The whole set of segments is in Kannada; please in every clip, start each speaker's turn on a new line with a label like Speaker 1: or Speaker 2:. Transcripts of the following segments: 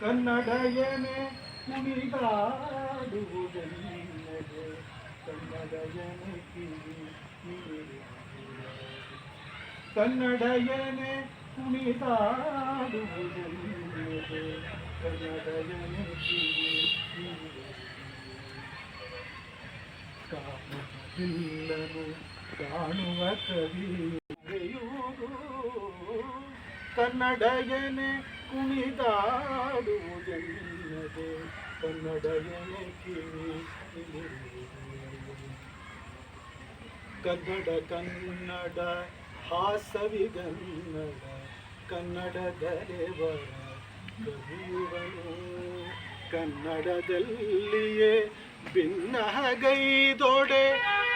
Speaker 1: ಕನ್ನಡಯನೆ ಕುಣಿದಾಡುವುದೆಲ್ಲದೆ ಕನ್ನಡಯನೆ ಕಿವಿ ಕನ್ನಡಯನೆ ಕುಣಿದಾಡುವುದೆಲ್ಲದೆ ಕನ್ನಡಯನೆ ಕಿವಿ ಕಾಣುವುದಿಲ್ಲನು ಕಾಣುವ ಕವಿ ನಡೆಯುವುದು ಕನ್ನಡಯನೆ ಕುಣಿದಾಡುವುದೆಲ್ಲದೆ ಕನ್ನಡ ಕಿವಿ ಕನ್ನಡ ಕನ್ನಡ ಹಾಸವಿಗನ್ನಡ ಕನ್ನಡದರೆವರ ಕವಿಯುವನು ಕನ್ನಡದಲ್ಲಿಯೇ ಭಿನ್ನಗೈದೊಡೆ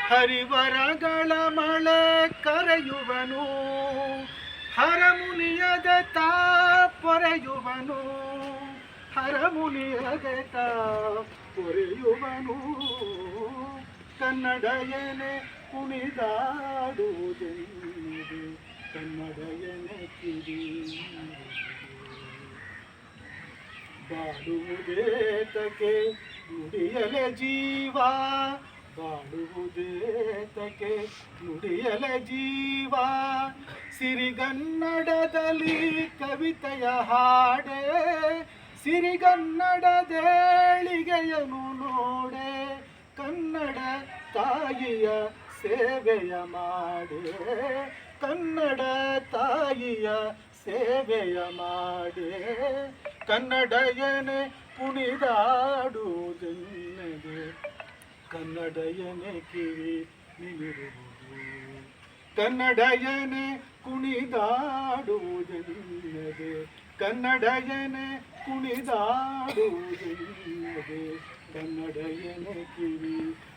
Speaker 1: ಹರಿವರಗಳ ಮಳೆ ಕರೆಯುವನು. ಹರಮುನಿಯದ ತಾ ಪೊರೆಯುವನು. ಹರಮುನಿಯದ ತಾ ಪೊರೆಯುವನು ಕನ್ನಡಯನೆ ಕುಣಿದಾಡುವುದೆಂದು ಕನ್ನಡಯನೆ ಕಿರಿ ಬಾಡುವುದೇತಕ್ಕೆ ನುಡಿಯಲೆ ಜೀವ. ಬಾಡುವುದೇತಕ್ಕೆ ನುಡಿಯಲೆ ಜೀವ. ಸಿರಿಗನ್ನಡದಲ್ಲಿ ಕವಿತೆಯ ಹಾಡೆ. ಸಿರಿಗನ್ನಡದೇಳಿಗೆಯನು ನೋಡೆ ಕನ್ನಡ ತಾಯಿಯ ಸೇವೆಯ ಮಾಡೆ ಕನ್ನಡ ತಾಯಿಯ ಸೇವೆಯ ಮಾಡೆ ಕನ್ನಡಯನೆ ಕುಣಿದಾಡುವುದೆನ್ನದೆ ಕನ್ನಡಯನೆ ಕಿವಿ ನಿಮಿರುವುದು ಕನ್ನಡಯನೆ ಕುಣಿದಾಡುವುದೆನ್ನದೆ ಕನ್ನಡಯನೆ ಕುಣಿದಾಡುವುದೆನ್ನದೆ ಕನ್ನಡಯನೆ ಕಿವಿ ನಿಮಿರುವುದು